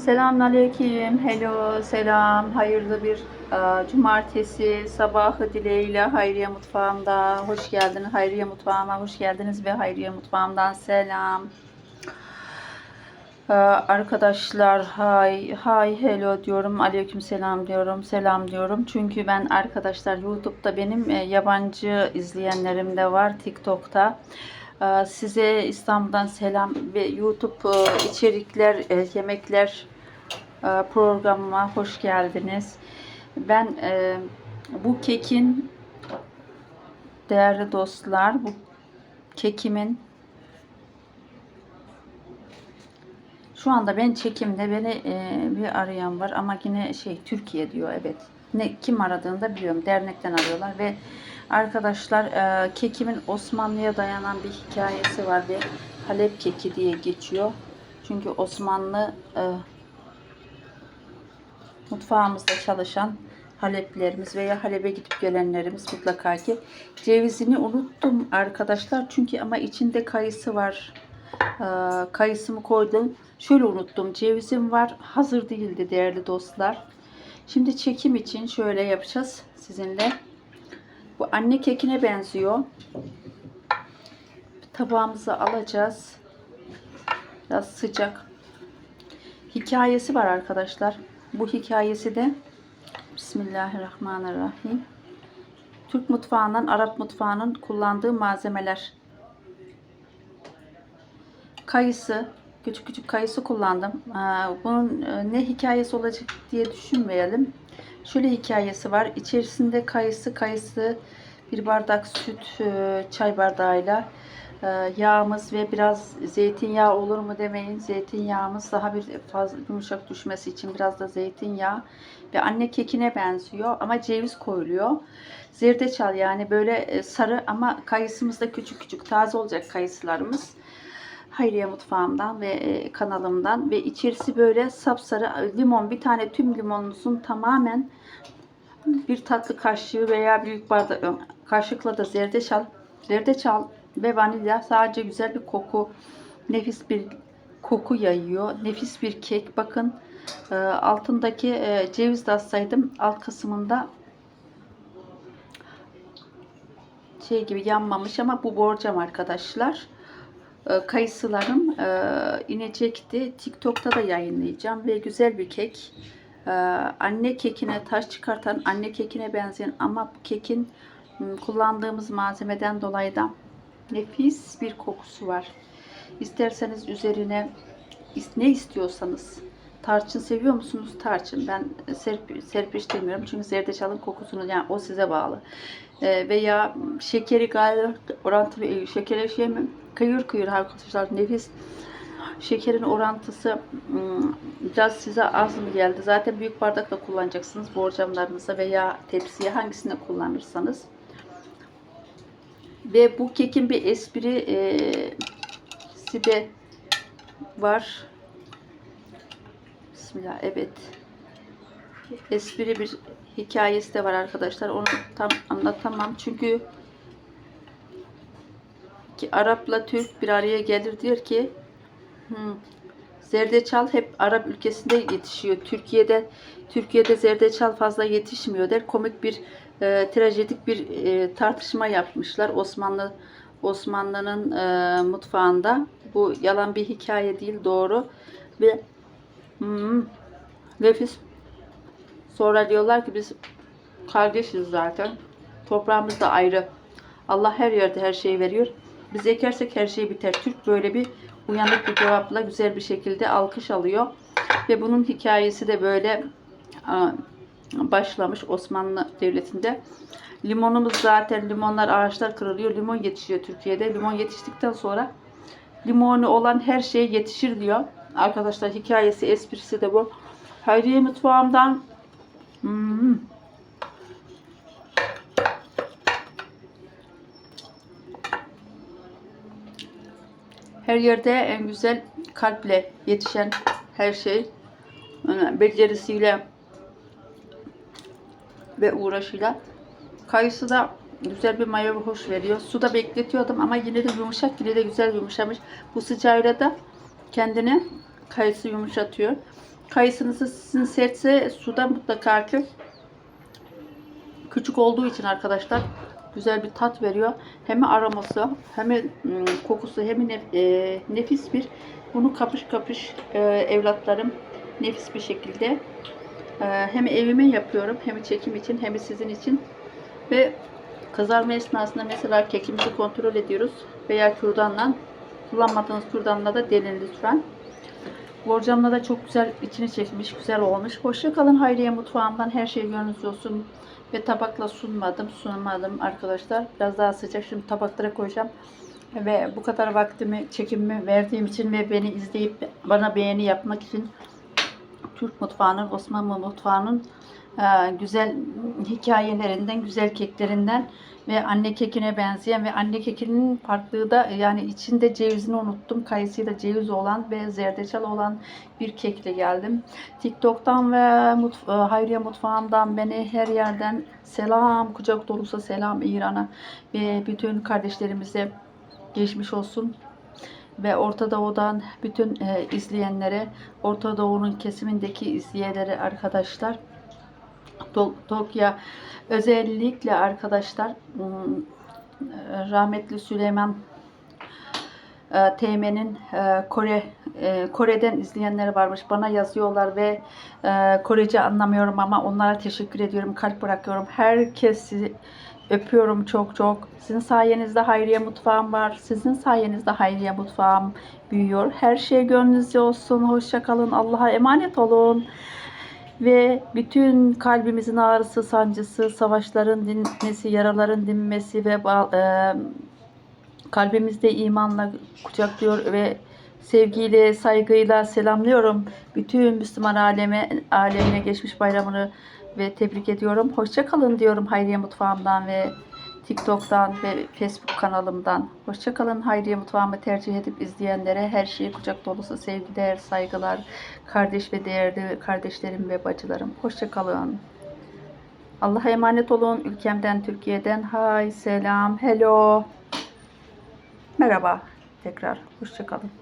Selamünaleyküm. Hello, selam. Hayırlı bir e, cumartesi sabahı dileğiyle Hayriye Mutfağımda. Hoş geldiniz. Hayriye Mutfağıma hoş geldiniz ve Hayriye Mutfağımdan selam. E, arkadaşlar hay hay hello diyorum. Aleyküm selam diyorum. Selam diyorum. Çünkü ben arkadaşlar YouTube'da benim e, yabancı izleyenlerim de var. TikTok'ta. Ee, Size İstanbul'dan selam ve YouTube e, içerikler, e, yemekler e, programıma hoş geldiniz. Ben bu kekin değerli dostlar, bu kekimin şu anda ben çekimde beni bir arayan var ama yine şey Türkiye diyor evet. Ne kim aradığını da biliyorum. Dernekten arıyorlar ve arkadaşlar e, kekimin Osmanlı'ya dayanan bir hikayesi var ve Halep keki diye geçiyor. Çünkü Osmanlı e, mutfağımızda çalışan Haleplerimiz veya Halep'e gidip gelenlerimiz mutlaka ki cevizini unuttum arkadaşlar çünkü ama içinde kayısı var. Ee, kayısımı koydum. Şöyle unuttum. Cevizim var. Hazır değildi değerli dostlar. Şimdi çekim için şöyle yapacağız sizinle. Bu anne kekine benziyor. Tabağımızı alacağız. Biraz sıcak. Hikayesi var arkadaşlar. Bu hikayesi de Bismillahirrahmanirrahim. Türk mutfağından Arap mutfağının kullandığı malzemeler. Kayısı, küçük küçük kayısı kullandım. Bunun e, ne hikayesi olacak diye düşünmeyelim. Şöyle hikayesi var. İçerisinde kayısı, kayısı bir bardak süt, e, çay bardağıyla e, yağımız ve biraz zeytinyağı olur mu demeyin. Zeytinyağımız daha bir fazla yumuşak düşmesi için biraz da zeytinyağı ve anne kekine benziyor ama ceviz koyuluyor. Zerdeçal yani böyle e, sarı ama kayısımız da küçük küçük taze olacak kayısılarımız. Hayriye Mutfağımdan ve e, kanalımdan ve içerisi böyle sapsarı limon bir tane tüm limonunuzun tamamen bir tatlı kaşığı veya büyük bardak kaşıkla da zerdeçal zerdeçal ve vanilya sadece güzel bir koku nefis bir koku yayıyor nefis bir kek. Bakın e, altındaki e, ceviz de atsaydım alt kısmında şey gibi yanmamış ama bu borcam arkadaşlar kayısılarım e, inecekti. TikTok'ta da yayınlayacağım ve güzel bir kek. E, anne kekine taş çıkartan anne kekine benzeyen ama bu kekin kullandığımız malzemeden dolayı da nefis bir kokusu var. İsterseniz üzerine ne istiyorsanız tarçın seviyor musunuz? Tarçın. Ben serp serpiştirmiyorum çünkü zerdeçalın kokusunu yani o size bağlı. E, veya şekeri gayet orantılı e, şekere şey mi? Kıyır kıyır arkadaşlar nefis. Şekerin orantısı hmm, biraz size az mı geldi? Zaten büyük bardakla kullanacaksınız borcamlarınıza veya tepsiye hangisini kullanırsanız. Ve bu kekin bir espri e, sibe var. Bismillah evet. Espri bir hikayesi de var arkadaşlar. Onu tam anlatamam. Çünkü ki Arap'la Türk bir araya gelir diyor ki hmm, zerdeçal hep Arap ülkesinde yetişiyor. Türkiye'de Türkiye'de zerdeçal fazla yetişmiyor der. Komik bir e, trajedik bir e, tartışma yapmışlar Osmanlı Osmanlı'nın e, mutfağında. Bu yalan bir hikaye değil doğru ve hmm, nefis. Sonra diyorlar ki biz kardeşiz zaten. Toprağımız da ayrı. Allah her yerde her şeyi veriyor. Biz ekersek her şey biter. Türk böyle bir uyanık bir cevapla güzel bir şekilde alkış alıyor. Ve bunun hikayesi de böyle başlamış Osmanlı Devleti'nde. Limonumuz zaten limonlar ağaçlar kırılıyor. Limon yetişiyor Türkiye'de. Limon yetiştikten sonra limonu olan her şey yetişir diyor. Arkadaşlar hikayesi esprisi de bu. Hayriye mutfağımdan hmm, Her yerde en güzel kalple yetişen her şey becerisiyle ve uğraşıyla. Kayısı da güzel bir maya hoş veriyor. Suda bekletiyordum ama yine de yumuşak yine de güzel yumuşamış. Bu sıcağıyla da kendini kayısı yumuşatıyor. Kayısınızı sizin sertse suda mutlaka ki küçük olduğu için arkadaşlar güzel bir tat veriyor. Hem aroması hem ım, kokusu hem nef- e, nefis bir bunu kapış kapış e, evlatlarım nefis bir şekilde e, hem evime yapıyorum hem çekim için hem sizin için ve kızarma esnasında mesela kekimizi kontrol ediyoruz veya kürdanla kullanmadığınız kürdanla da delin lütfen. Borcamla da çok güzel içini çekmiş, güzel olmuş. Hoşça kalın Hayriye mutfağımdan her şey gönlünüzde olsun. Ve tabakla sunmadım, sunmadım arkadaşlar. Biraz daha sıcak. Şimdi tabaklara koyacağım. Ve bu kadar vaktimi, çekimimi verdiğim için ve beni izleyip bana beğeni yapmak için Türk mutfağının, Osmanlı mutfağının güzel hikayelerinden, güzel keklerinden ve anne kekine benzeyen ve anne kekinin farklılığı da yani içinde cevizini unuttum. Kayısıyla ceviz olan ve zerdeçal olan bir kekle geldim. TikTok'tan ve mutf- e, Hayriye Mutfağım'dan beni her yerden selam, kucak dolusu selam İran'a ve bütün kardeşlerimize geçmiş olsun ve Orta Doğu'dan bütün e, izleyenlere, Orta Doğu'nun kesimindeki izleyenlere arkadaşlar, To- Tokyo özellikle arkadaşlar e, rahmetli Süleyman e, Teğmen'in e, Kore Kore'den izleyenleri varmış. Bana yazıyorlar ve Korece anlamıyorum ama onlara teşekkür ediyorum. Kalp bırakıyorum. Herkesi öpüyorum çok çok. Sizin sayenizde Hayriye Mutfağım var. Sizin sayenizde Hayriye Mutfağım büyüyor. Her şey gönlünüzce olsun. Hoşça kalın. Allah'a emanet olun. Ve bütün kalbimizin ağrısı, sancısı, savaşların dinmesi, yaraların dinmesi ve e, kalbimizde imanla kucaklıyor ve sevgiyle, saygıyla selamlıyorum. Bütün Müslüman aleme, alemine geçmiş bayramını ve tebrik ediyorum. Hoşça kalın diyorum Hayriye Mutfağımdan ve TikTok'tan ve Facebook kanalımdan. Hoşça kalın Hayriye Mutfağımı tercih edip izleyenlere her şeyi kucak dolusu sevgiler, saygılar, kardeş ve değerli kardeşlerim ve bacılarım. Hoşça kalın. Allah'a emanet olun. Ülkemden, Türkiye'den. Hay, selam, hello. Merhaba tekrar. Hoşça kalın.